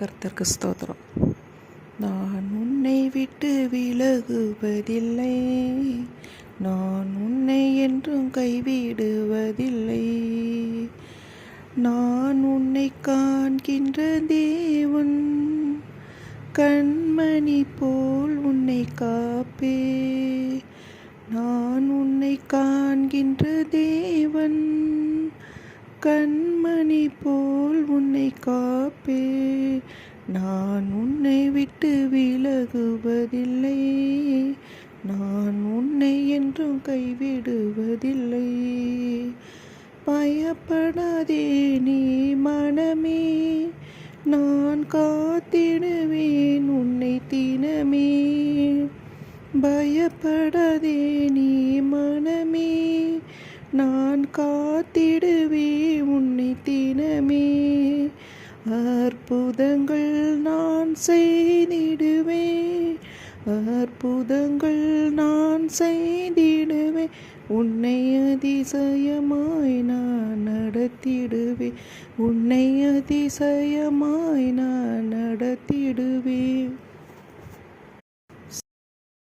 கர்த்தருக்கு ஸ்தோத்திரம். நான் உன்னை விட்டு விலகுவதில்லை. நான் உன்னை என்றும் கைவிடுவதில்லை. நான் உன்னை காண்கின்ற தேவன் கண்மணி போல் உன்னை காப்பே. நான் உன்னை காண்கின்ற தேவன் கண்மணி போல் உன்னை காப்பே. நான் உன்னை விட்டு விலகுவதில்லை. நான் உன்னை என்றும் கைவிடுவதில்லை. பயப்படாதே நீ மனமே. நான் காத்திடுவேன் உன்னை தினமே. பயப்படாதே நீ மனமே. நான் காத்திடுவே உன்னை தினமே. அற்புதங்கள் நான் செய்திடுவே. அற்புதங்கள் நான் செய்திடுவே. உன்னை அதிசயமாய் நான் நடத்திடுவே. உன்னை அதிசயமாய் நான் நடத்திடுவேன்